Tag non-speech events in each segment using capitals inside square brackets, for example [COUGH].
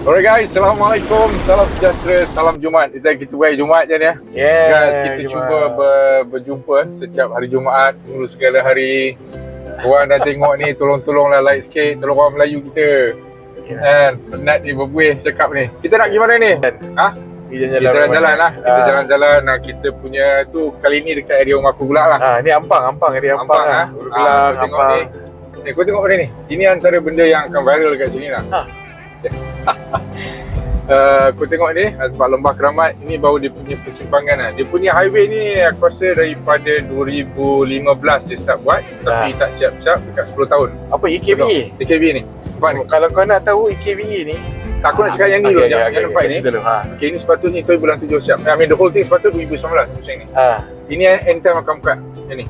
Alright guys, Assalamualaikum, salam sejahtera, salam Jumaat. Kita kita buat Jumaat je ni ya. Yeah, Guys, kita Jumaat. cuba ber, berjumpa setiap hari Jumaat, dulu segala hari. Korang dah tengok ni, tolong-tolonglah like sikit, tolong orang Melayu kita. Kan, penat ni berbuih cakap ni. Kita nak pergi mana ni? Ha? Kita Kita jalan-jalan lah. Kita Ah. jalan-jalan. Nah, kita punya tu kali ni dekat area rumah aku pula lah. Ah, ni ampang, ampang ni ampang. Ampang, ah. ah. Ulu Ah, Gelang, kau tengok ampang. ni. Eh, kau tengok benda ni. Ini antara benda yang akan viral dekat sini lah. Ha. [LAUGHS] Uh, kau tengok ni tempat lembah keramat ini baru dia punya persimpangan lah. Dia punya highway ni aku rasa daripada 2015 dia start buat tapi tak siap-siap dekat 10 tahun. Apa EKBE? DKB ni. Nampak ni. So, kalau kau nak tahu EKBE ni, Tak aku nak cakap yang ni dulu. Okay, okay, nampak okay, ni. dulu. Ha. Okay, ini sepatutnya itu bulan 7 siap. I mean the whole thing sepatutnya 2019 pusing ni. Ha. Ini anytime akan buka. Yang ni.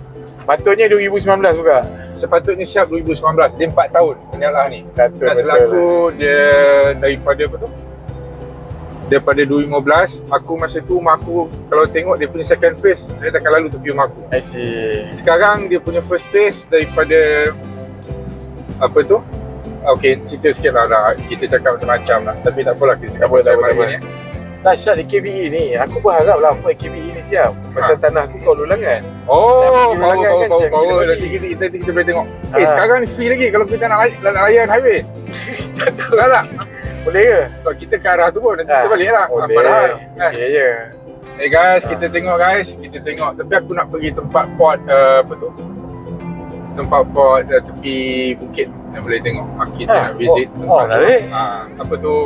Patutnya 2019 juga. Sepatutnya siap 2019. Dia 4 tahun penyalah ni. Betul, Tak selaku dia daripada apa tu? Daripada 2015, aku masa tu rumah aku kalau tengok dia punya second phase, dia takkan lalu tepi rumah aku. I see. Sekarang dia punya first phase daripada apa tu? Okay, cerita sikit lah, lah. Kita cakap macam-macam lah. Tapi tak apalah, kita cakap Tak apa, pasal tak apa, hari tak eh. Dahsyat EKBE ni. Aku berharap lah apa EKBE ni siap. Pasal tanah aku kat Lulangan. Oh, bawa, kan, bawa. kita Nanti kita, kita, kita, kita boleh tengok. Eh, Ah. sekarang ni free lagi kalau kita nak, nak layan highway. [LAUGHS] tak tahu lah tak? Boleh ke? Kalau kita ke arah tu pun, nanti Ah, kita balik lah. Boleh. Kan? Ya, ya. Eh guys, Ah. kita tengok guys, kita tengok. Tapi aku nak pergi tempat port uh, apa tu? Tempat port uh, tepi bukit yang boleh tengok. Ah, kita Ah, nak visit oh, tempat oh, tu. Ah, apa tu?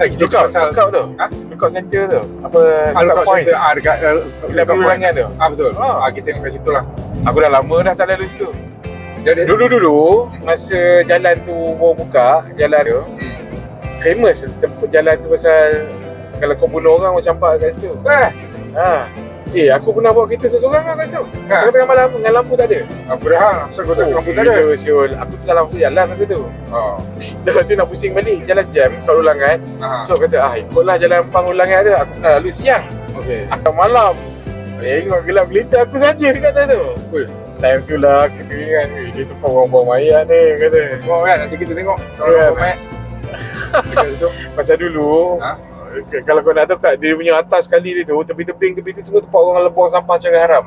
Eh, kita Lookout, pasal lookout tu. Ha? Lookout center tu. Apa? ah, lookout point. center ah, dekat uh, Dekat lookout point. Lulangan tu. Ah betul. Ah. Ah, kita tengok kat situ lah. Aku dah lama dah tak lalu situ. Jadi Dulu-dulu masa jalan tu baru buka, jalan tu Hmm. famous tempat jalan tu pasal kalau kau bunuh orang macam campak kat situ. Eh, Ha. Eh, aku pernah bawa kereta seseorang kan kat situ. Ha. Tengah-tengah malam dengan lampu tak ada. apa dah hal? Asal kau tak Oh, kampung tak ada? Aku tersalah masuk jalan masa tu. Oh. Lepas tu nak pusing balik jalan jam kat ulangan. Ah. So kata, ah ikutlah jalan pang ulangan ada. Aku nak lalu siang. Okey. Akan malam. Tengok gelap gelita aku saja dekat tu. Ui. Time tu lah aku ingat, eh, dia tu orang buang mayat ni kata. Tengok kan nanti kita tengok. Kalau. Dekat situ. Pasal dulu Ha? Kalau kau nak tahu kat Dia punya atas sekali dia tu Tepi-tebing tepi tu semua tempat orang lebuang sampah secara haram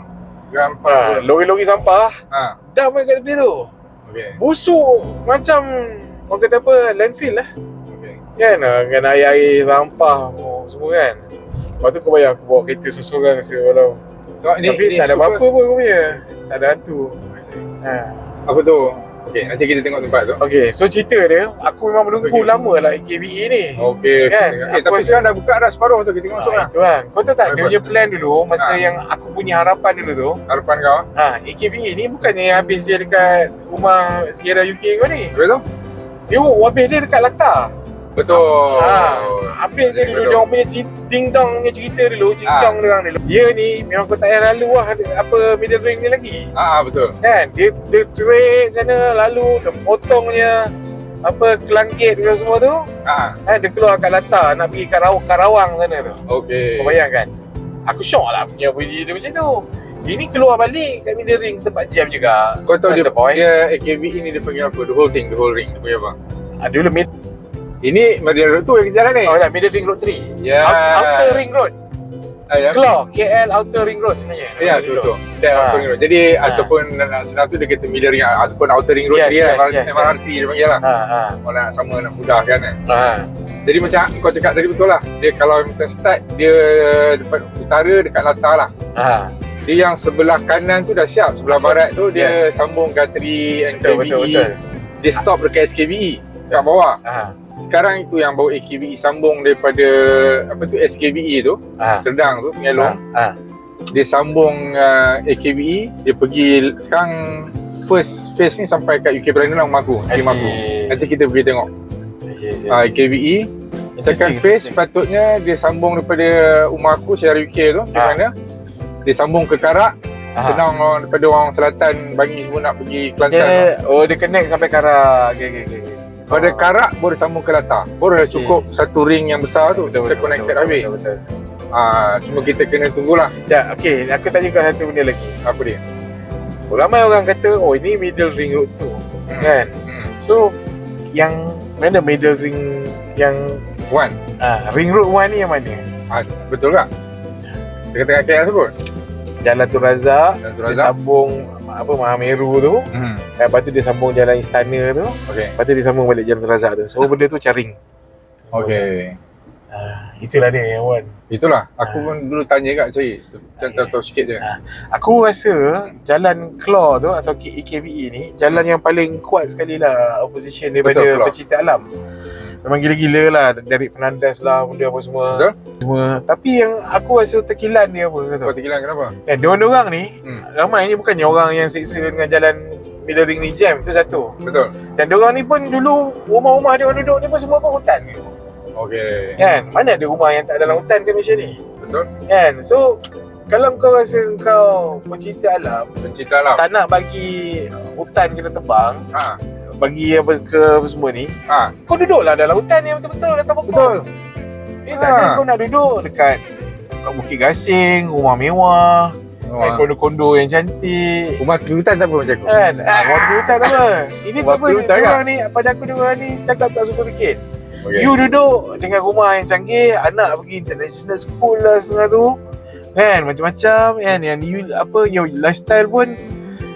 Gampang. ha, Lori-lori sampah Ha. Dah main kat tepi tu Okey. Busuk Macam Orang kata apa Landfill lah Okey. Kan ah, Dengan air-air sampah Semua kan Lepas tu kau bayang Aku bawa kereta seseorang ni Tapi ni tak ada apa-apa pun kau punya Tak ada hantu ha. Apa tu? Okey, nanti kita tengok tempat tu. Okay so cerita dia Aku memang menunggu Okey. lama lah AKBE ni Okey. Kan? Aku tapi sekarang dah buka dah separuh tu kita tengok masuk Ah, lah. itu kan. Kau tahu tak dia punya plan dulu masa Ah. yang aku punya harapan dulu tu. Harapan kau. Ha, AKVE ni bukannya yang habis dia dekat rumah Sierra UK kau ni. Betul? Dia habis dia dekat Lata. Betul. Ha, habis dia dulu dia punya ding dong punya cerita dulu, cincang dia orang dulu. Dia ni memang kau tak payah lalu lah apa middle ring ni lagi. Ah, ah, betul. Kan? Dia dia straight sana lalu dia potongnya apa kelanggit dia semua tu Ah, kan dia keluar kat Lata nak pergi kat Rawang, Karawang sana tu okey. Kau bayangkan Aku syok lah punya bunyi dia macam tu Ini keluar balik kat middle ring tempat jam juga Kau tahu That's dia, dia AKB ni dia panggil apa? The whole thing, the whole ring. Dia panggil apa? ah, Dulu mid Ini Meridian Road tu yang jalan ni. Oh tak, middle ring road 3 Ya. Out- Outer ring road Ah, ya. Keluar KL outer ring road sebenarnya Ya, betul. Ah. outer ring road. Jadi Ah. ataupun nak senang tu dia kata middle ring ataupun outer ring road Yes, dia yes, MRT, yes, MRT dia panggil lah. Ha ha Kalau nak sama nak mudahkan kan. ha. Jadi macam kau cakap tadi betul lah. Dia kalau macam start dia depan utara dekat latar lah. ha. Dia yang sebelah kanan tu dah siap. Sebelah Yes. barat tu dia Yes. sambung Gatri Betul NKBE. betul betul Dia stop dekat SKBE kat bawah. ha. Sekarang itu yang bawa AKBE sambung daripada apa tu SKBE tu, Ha. Serdang tu, Sungai Long. Ha. Dia sambung uh, AKBE, dia pergi sekarang first phase ni sampai kat UK Berlin lah rumah aku, I rumah aku. see. Nanti kita pergi tengok. Uh, AKBE Second phase sepatutnya dia sambung daripada rumah aku Sierra UK tu di Ah. mana dia sambung ke Karak Ha. senang orang daripada orang selatan Bangi semua nak pergi Kelantan Dia, oh dia connect sampai Kara okay, okay, okay. Pada Oh. Karak baru sambung ke Latar baru dah Okay. cukup satu ring yang besar tu Betul, kita betul, connected betul, habis betul, betul. Ah, cuma kita kena tunggulah Ya, okay, aku tanya kau satu benda lagi. apa dia Oh, ramai orang kata, oh ini middle ring road tu. Hmm. Kan? Hmm. So, yang mana middle ring yang Wan. Ah, ring road 1 ni yang mana? Ah, betul tak? Tengah-tengah KL tu pun. Jalan Tun Razak, tu dia Razak. sambung apa Mahameru tu. Hmm. Lepas tu dia sambung jalan Istana tu. Okey. Lepas tu dia sambung balik Jalan Tun Razak tu. So benda tu macam ring. Okey. Ah, itulah dia yang Wan. Itulah. Aku pun dulu tanya kat cari. Macam tahu-tahu sikit je. Ah. Aku rasa jalan Claw tu atau KVE ni jalan yang paling kuat sekali lah opposition daripada Betul, pecinta alam. Memang gila-gila lah Derek Fernandez lah benda apa semua. Betul. Semua. Tapi yang aku rasa terkilan dia apa kau terkilan kenapa? Eh, diorang-diorang ni Hmm. ramai ni bukannya orang yang seksa dengan jalan middle ring ni jam tu satu. Betul. Dan diorang ni pun dulu rumah-rumah dia orang duduk ni pun semua pun hutan dulu. Okey. Kan? Mana ada rumah yang tak dalam hutan ke Malaysia ni? Betul. Kan? So kalau kau rasa kau pencinta alam Pencinta alam. tak nak bagi hutan kena tebang Ha. Bagi apa ke apa semua ni Ha. kau duduklah dalam hutan yang betul-betul atau pokok Betul. eh, tak Ha. kau nak duduk dekat kat Bukit Gasing rumah mewah kan, Oh, kondo-kondo yang cantik Rumah kerutan tak apa macam aku. kan ah, rumah di hutan apa [LAUGHS] ini Rumah tak apa di hutan diorang ni pada aku diorang ni cakap tak suka bikin Okey. You duduk dengan rumah yang canggih, anak pergi international school lah setengah tu. Kan, macam-macam kan yang you apa your lifestyle pun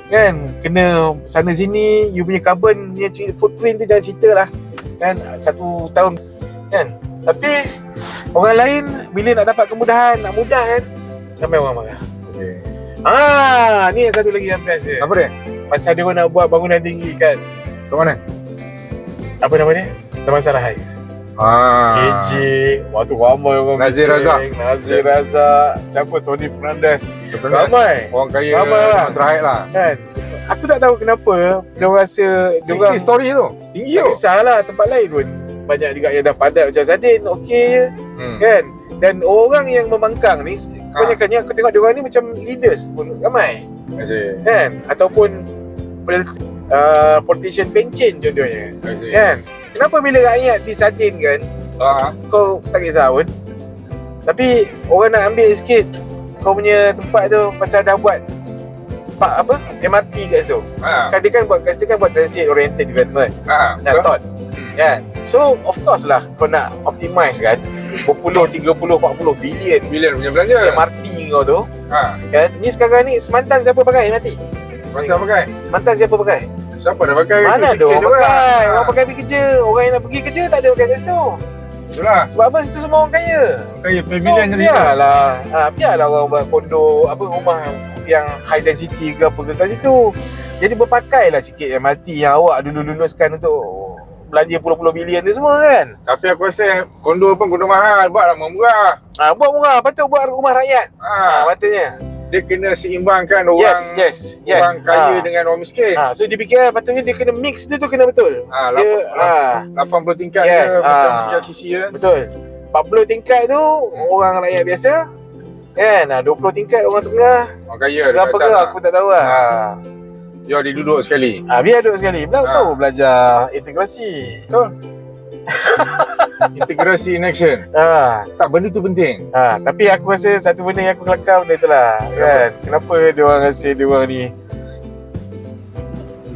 kan? Kena sana sini you punya carbon punya footprint tu jangan cerita lah. Kan? Satu tahun kan? Tapi orang lain bila nak dapat kemudahan nak mudah kan? Ramai orang marah. Okey. ah ni yang satu lagi yang best dia. Apa dia? pasal dia orang nak buat bangunan tinggi kan? Kat mana? apa nama dia? Taman Sarahai Ah. KJ Waktu ramai orang Nazir. Razak. Nazir Razak Siapa Tony Fernandez. Ramai Orang kaya Ramai lah. Mas Rahid lah. kan Aku tak tahu kenapa Dia orang rasa Dia 60 orang story tu. Tinggi Tak kisahlah Tempat lain pun Banyak juga yang dah padat Macam Zadin Okey je Hmm. Kan Dan orang yang membangkang ni Kebanyakannya aku tengok dia orang ni macam leaders pun Ramai see. Kan Ataupun uh, Politician pencen contohnya. Kan Kenapa bila rakyat disadinkan Ah. kau tak kisah pun Tapi orang nak ambil sikit Kau punya tempat tu Pasal dah buat Pak apa MRT kat situ Ah. Kan dia kan buat kat situ kan buat transit oriented development Ah. Nak thought Kan So of course lah Kau nak optimize kan Berpuluh, 30, 40 bilion Bilion punya belanja. MRT kau tu Ha. kan Ni sekarang ni Semantan siapa pakai MRT Macam pakai? Semantan siapa pakai Siapa dah pakai? Mana ada orang pakai Ha. Orang pakai pergi kerja Orang yang nak pergi kerja Tak ada pakai kat situ Itulah. Sebab apa situ semua orang kaya Kaya So pavilion jadi. biarlah ha, Biarlah orang buat kondo Apa rumah yang high density ke apa ke kat situ Jadi berpakailah sikit MRT yang awak dulu luluskan untuk Belanja puluh-puluh bilion tu semua kan Tapi aku rasa kondo pun kondo mahal. Buat lama murah. ha, Buat murah, patut buat rumah rakyat ha, Ha. Patutnya Dia kena seimbangkan orang Yes, yes, yes orang kaya ha. dengan orang miskin. ha, So dia fikir patutnya dia kena mix dia tu kena betul Ha, Dia, ha, 80 tingkat Yes, dia macam ah. tingkat sisi dia. Betul 40 tingkat tu orang rakyat biasa Kan, ha, 20 tingkat orang tengah Orang kaya Berapa ke atas aku tak tahu lah ha. Dia dia duduk sekali. Ha, biar duduk sekali. Belum Ha. tahu belajar integrasi. [LAUGHS] Integrasi in action. Ha, Tak benda tu penting. ha, tapi aku rasa satu benda yang aku kelakar benda tu lah. Kan? Kenapa dia orang rasa dia orang ni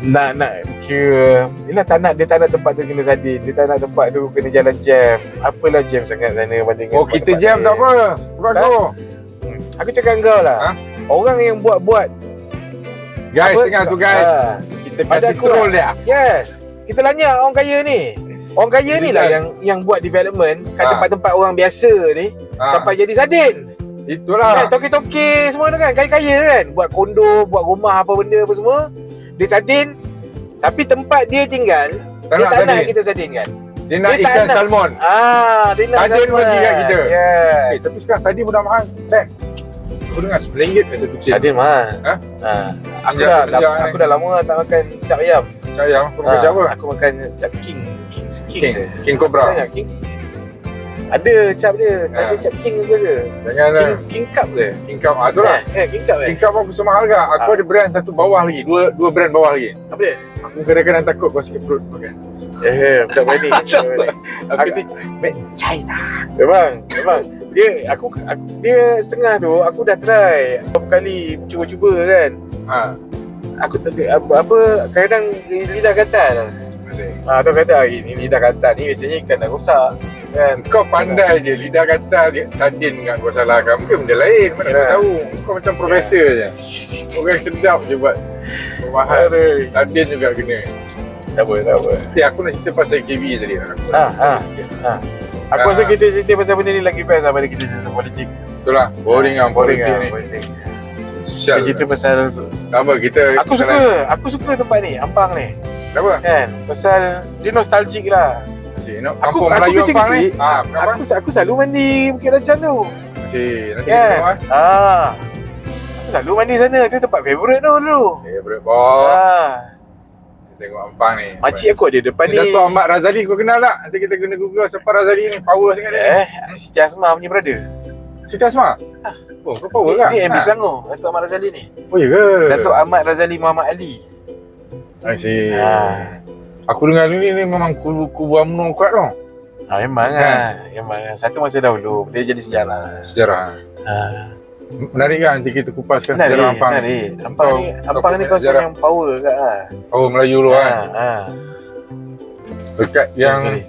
nak nak kira Yelah tak nak dia tak nak tempat tu kena sadin Dia tak nak tempat tu kena jalan jam Apalah jam sangat sana bandingkan Oh kita tempat-tempat jam tak apa. Bukan kau. Hmm. Aku cakap kau lah Ha? Orang yang buat-buat Guys apa- tengah tu guys. ha, Kita kasi troll dia. Yes Kita lanyak orang kaya ni Orang kaya ni lah yang yang buat development kat Ha. tempat-tempat orang biasa ni Ha, sampai jadi sadin. itulah. Kan toke-toke semua tu kan kaya-kaya kan buat kondo, buat rumah apa benda apa semua. Dia sadin tapi tempat dia tinggal Tak dia nak tak nak sadin. kita sadin kan. Dia nak dia ikan nak. salmon. Ah, dia nak Sadin sadin bagi kat kita. Yes. Eh, tapi sekarang sardin pun dah mahal. Ben. Aku dengar RM10 kat satu tin. Sadin mah. Ha? Ha. Aku dah, kerja dah aku dah lama tak makan cap ayam. Ayam. Kau makan Ha, apa? Aku makan cap king. King king. King. je. King Cobra. Banyak king. Ada cap dia. Cap Ha. dia cap king aku rasa. Jangan lah. King, king cup ke? King Cup. Ah, tu lah. Eh, eh, king cup eh. King Cup aku semua harga. Aku Ah. ada brand satu bawah lagi. Dua dua brand bawah lagi. Apa dia? Aku kadang-kadang takut kau sakit perut makan. Eh, tak berani. [LAUGHS] tak berani. Aku Aku- tu made China. Memang, memang. Dia aku, aku dia setengah tu aku dah try beberapa kali cuba-cuba kan. Ha. Aku tak apa, apa kadang lidah gatal. Masih. Ah, tu kata "Ah, ini lidah gatal ni biasanya ikan dah rosak. kan. Kau pandai je lidah kata dia sardin kat kau salahkan. Mungkin benda lain. Mana Ya. kau tahu. Kau macam profesor je. Orang sedap je buat mahal. Sardin juga kena. Tak apa, tak apa. Ya, aku nak cerita pasal KB tadi. Aku nak ah. sikit. Aku Ah. rasa kita cerita pasal benda ni lagi best daripada kita cerita politik. Betul lah. Boring lah boring politik lah ni. politik. Sial. Kita cerita pasal apa, kita... Aku kita suka, aku suka tempat ni, Ampang ni. Kenapa? Kan? Pasal dia nostalgic lah. Masih, nak Aku- aku Ampang ni. kecil-kecil. Ah, kenapa? Aku aku selalu mandi Bukit Rajan tu. Masih, nanti kita Kan? tengok lah. Ah. Aku selalu mandi sana. Tu tempat favourite tu dulu. Favorite ball. Ah. Kita tengok Ampang ni. Makcik aku ada depan Ni ni. Datuk Ahmad Razali kau kenal tak? Nanti kita kena google siapa Razali ni. Power sangat dia. Eh, Siti Asma punya brother. Siti Asma? Oh, kau power kan? ni MB Ha. Selangor, Datuk Ahmad Razali ni. Oh, ya ke? Datuk Ahmad Razali Muhammad Ali. I see. Ah. Aku dengar ni, ni memang kubu, kubu UMNO kuat tau. Ah, memang Kan? kan. Memang kan. Satu masa dahulu dia jadi sejarah. Sejarah. Ah. Menarik kan nanti kita kupaskan Menarik, sejarah Ampang. menarik. Ampang ni, Ampang ni kawasan yang power kat ah. Power Melayu dulu kan. Ah, ah. Dekat yang Sorry.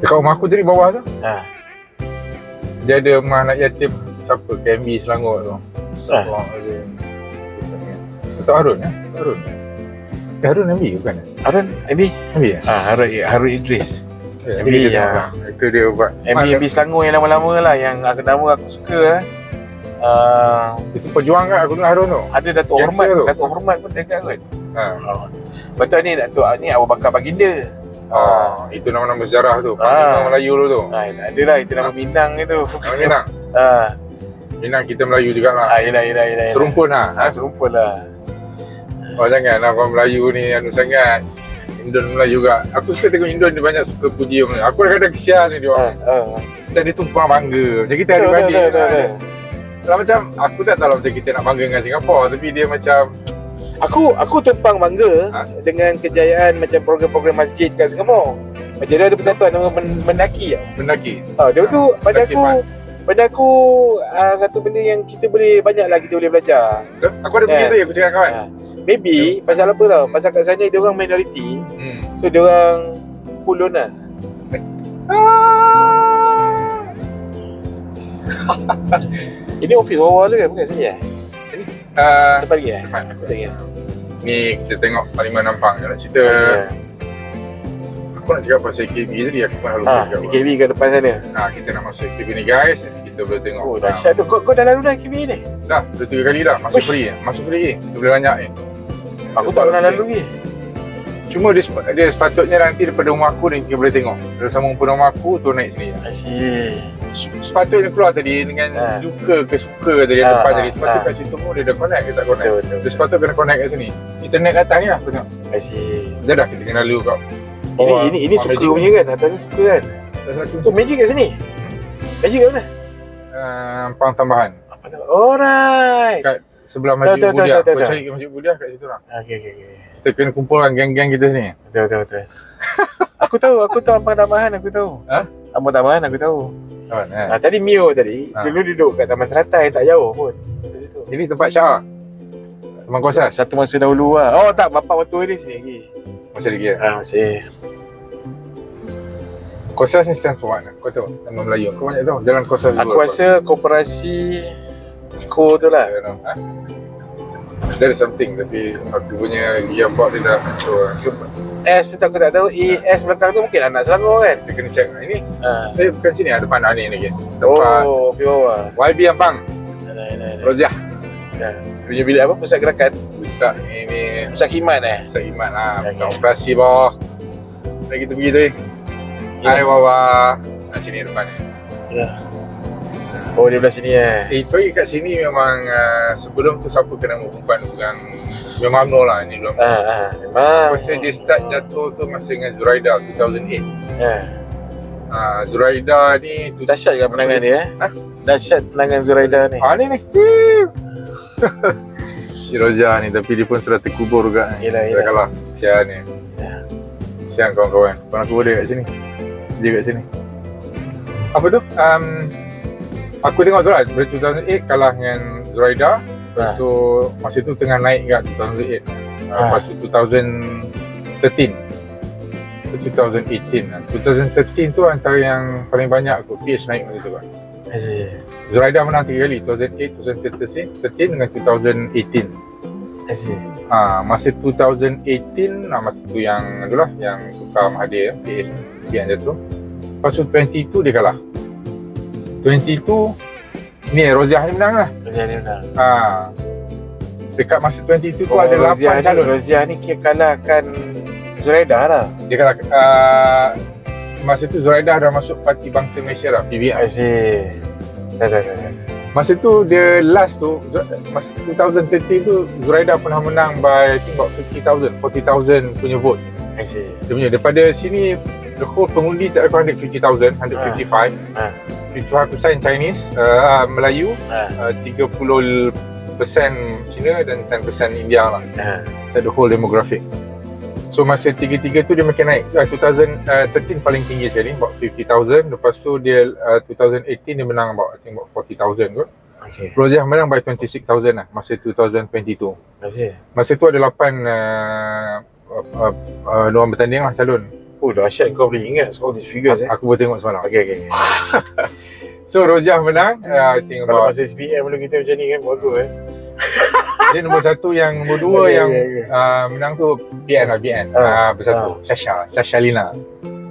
dekat rumah aku tadi bawah tu. Ah. Dia ada rumah anak yatim siapa KMB Selangor tu. Ah. Astagfirullahaladzim. Datuk Harun ya? Datuk Harun. Eh, Harun MB bukan? Harun, MB? MB ya? Ah, Harun, Harun Idris. Eh, MB, ya. Itu dia buat. MB, MB Selangor yang lama-lama lah yang aku nama aku suka lah. Uh, Itu pejuang kan aku dengar Harun tu. ada Datuk Gangster Hormat, tu. Datuk Hormat pun dekat kot. Ha. Oh. Betul ni Datuk ni Abu Bakar Baginda. Oh, itu nama-nama sejarah tu. Ah. Panglima Melayu dulu tu. Ah, ada lah itu nama Minang itu. Nama Minang. [LAUGHS] Ah, Minang kita Melayu juga lah. ah yelah yelah yelah. yelah. Serumpun lah. Ah, serumpun lah. Oh jangan lah orang Melayu ni anu sangat. Indon Melayu juga. Aku suka tengok Indon dia banyak suka puji orang Melayu. Aku kadang-kadang kesian ni dia Ah, orang. ah. Macam dia tumpang bangga. Macam kita adik-adik. betul, kan. betul. Kalau macam aku tak tahu lah macam kita nak bangga dengan Singapura tapi dia macam Aku aku tumpang bangga Ha? dengan kejayaan macam program-program masjid kat Singapura. Macam dia ada persatuan nama men- mendaki tau. mendaki. Ha, dia tu pada aku Pan. pada aku uh, satu benda yang kita boleh banyak lah kita boleh belajar. Betul? Aku ada pergi Kan? tu aku cakap kawan. Ha. Maybe pasal apa tau? Pasal kat sana dia orang minority. Hmm. So dia orang kulon lah. [LAUGHS] Ini office bawah ke bukan sini eh? Uh, Depan lagi eh? Depan. Ingat. ni kita tengok Parlimen Nampang. Nak cerita aku nak cakap pasal KB tadi aku pun lupa Ha, cakap. KV kat depan sana. Ha, kita nak masuk KB ni guys. Nanti kita boleh tengok. Oh, dahsyat tu. Kau, kau dah lalu dah KV ni? Dah, dah tiga kali dah. Masuk Uish. free. Masuk free. Kita boleh banyak ni. Aku tak pernah lalu lagi. Cuma dia, dia sepatutnya nanti daripada rumah aku ni kita boleh tengok. Dari sama pun rumah aku tu naik sini. Asyik. Sepatutnya keluar tadi dengan Ha. duka ke suka tadi Ha, depan ha, tadi. Sepatutnya ha. kat situ pun dia dah connect ke tak connect. Betul, betul. Dia sepatutnya kena connect kat sini. Kita naik kat atas ni lah tengok. Asyik. Dah dah kita kena lalu kat Ini ini ini suka punya kan? Atasnya suka kan? Dah satu. Tu magic kat sini. Magic kat mana? Uh, pang tambahan. Apa? Alright. Kat sebelah Masjid tahu, tahu, Budia. tahu, tahu, Kau cari Masjid Budia kat situ lah. Okey okey okey. Kita kena kumpulkan geng-geng kita sini. Betul betul betul. [LAUGHS] aku tahu, aku tahu Ampang Tambahan aku tahu. Ha? Ampang Tambahan aku tahu. Eh? Ha, tadi Mio tadi, Ha. dulu duduk kat Taman Teratai tak jauh pun. Ini tempat Syah. Teman kuasa. Satu masa dahulu lah. Oh tak, bapak mertua dia sini lagi. Masih lagi ya? Ha, masih. Kuasa ni stand for what? Kau tahu? Nama Melayu. Kau banyak tahu. Jalan kuasa Aku rasa koperasi Ko tu lah. Ha? There is something tapi aku punya gearbox dia dah hancur lah. S tu aku tak tahu. E, S belakang tu mungkin anak Selangor kan? Dia kena check. Ini Ha. eh, bukan sini ada depan ah, ni lagi. Tempat Oh, pergi bawah. YB Ampang. Nah, nah, nah. Roziah. Nah. Punya bilik apa? Pusat gerakan? Pusat ini Pusat khidmat eh? pusat iman lah. Pusat Okay. operasi bawah. Dah kita pergi tu eh. Ya. Hai bawah. Nah, sini depan ni. Oh, dia belah sini eh? Eh, pergi kat sini memang uh, sebelum tu siapa kena perempuan orang memang UMNO lah ni dulu. Ha, ha. Memang. Masa dia start jatuh tu masa dengan Zuraida 2008. Ha. Uh, Zuraida ni tu Dahsyat kan penangan dia eh? Ha? Dahsyat penangan Zuraida ni. Ah ni ni. [LAUGHS] si Roja ni tapi dia pun sudah terkubur juga ni. Dia yelah. kalah. Sian ni. Ya. Sian kawan-kawan. Kawan aku boleh kat sini. Dia kat sini. Apa tu? Um, aku tengok tu lah. Dari 2008 kalah dengan Zuraida. Lepas Ha. tu masa tu tengah naik kat 2008. Uh, Ha. Lepas tu 2013. 2018 lah. 2013 tu antara yang paling banyak aku PH naik masa tu kan. Zuraida menang tiga kali 2008, 2013 13 dengan 2018 I see. ha, masa 2018 ah, masa tu yang itulah yang tukar Mahathir PH PH dia tu lepas tu 22 dia kalah 22 ni Roziah ni menang lah Rozia ni menang. ha, dekat masa 22 tu Oh, ada Rozia 8 ni, calon Rozia ni kira kalahkan Zuraida lah. dia kalah uh, masa tu Zuraida dah masuk Parti Bangsa Malaysia lah PBI I see. Tak, tak. tak. Masa tu dia last tu masa 2013 tu Zuraida pernah menang by I think about 50,000 40,000 punya vote I see. dia punya daripada sini the whole pengundi tak ada 150,000 155 Ah. 55% Chinese uh, Melayu Ha. uh, 30% Cina dan 10% India lah Ha. so the whole demographic So masa tiga-tiga tu dia makin naik uh, 2013 paling tinggi sekali about 50,000 Lepas tu dia uh, 2018 dia menang about I think about 40,000 kot Okay. Roziah menang by 26,000 lah masa 2022 I see. Masa tu ada 8 uh, uh, uh, uh, orang bertanding lah calon Oh, dahsyat kau boleh ingat all these figures eh. Aku boleh tengok semalam Okay, okay. [LAUGHS] So Roziah menang uh, I think Kalau about masa SPM dulu kita macam ni kan, bagus eh. [LAUGHS] Dia nombor satu yang nombor dua Okay, yang okay, okay. Uh, menang tu BN lah BN Ah, uh, Bersatu Sasha Sasha Lina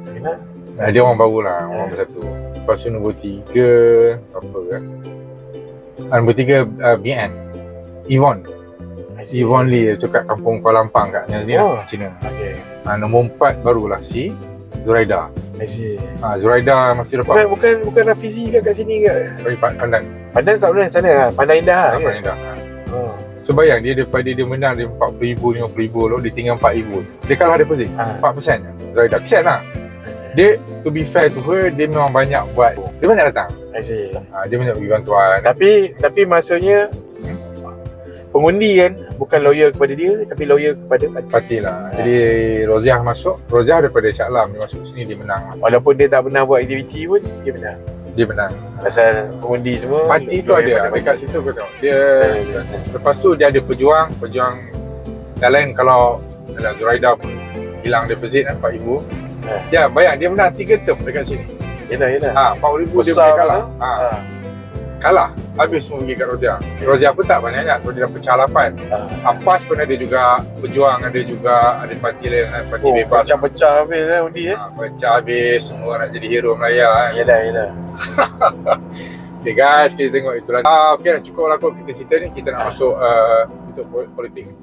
Kenapa? uh, Dia orang baru lah Orang Ah. bersatu Lepas tu nombor tiga Siapa kan uh, Nombor tiga uh, BN Yvonne. Yvonne Lee tu kat kampung Kuala Lampang kat ni Oh. Cina Okay. Uh, Nombor empat barulah si Zuraida I see. uh, Zuraida masih Bukan, lepas bukan, bukan Rafizi ke kat sini ke? Bagi Pandan Pandan kat mana sana lah. Pandai Indah lah. Apa kan? ni dah Oh. So bayang dia daripada dia menang dia 40,000, 50,000 tu dia tinggal 4,000 Dia kalah deposit Ah. 4% je Zuraida kesian lah Dia to be fair to her dia memang banyak buat Dia banyak datang I see. ha, Dia banyak bagi bantuan Tapi tapi maksudnya pengundi kan bukan lawyer kepada dia tapi lawyer kepada parti. Parti lah Jadi Roziah masuk Roziah daripada Shah Alam Dia masuk sini dia menang Walaupun dia tak pernah buat aktiviti pun dia menang. Dia menang Pasal pengundi semua Parti tu ada pada Dekat situ kau tengok Dia ya. Lepas tu dia ada pejuang Pejuang Yang lain kalau Alah, Zuraida pun Hilang deposit kan 4,000 Ha. Ya bayang dia menang 3 term dekat sini Yelah yelah. ha, 40,000 dia boleh kalah ha, Ha. Kalah Habis semua pergi kat Roziah Roziah pun tak banyak-banyak So dia dah pecah 8 Ha. Apas pun ada juga Pejuang ada juga Ada parti lain kan, Parti Oh, bebas pecah-pecah habis lah undi eh. ha, Pecah habis Semua nak jadi hero Melaya kan. Yelah yelah. [LAUGHS] Okay guys Kita tengok itulah ah, Okay cukup lah kot Kita cerita ni Kita nak masuk uh, Untuk politik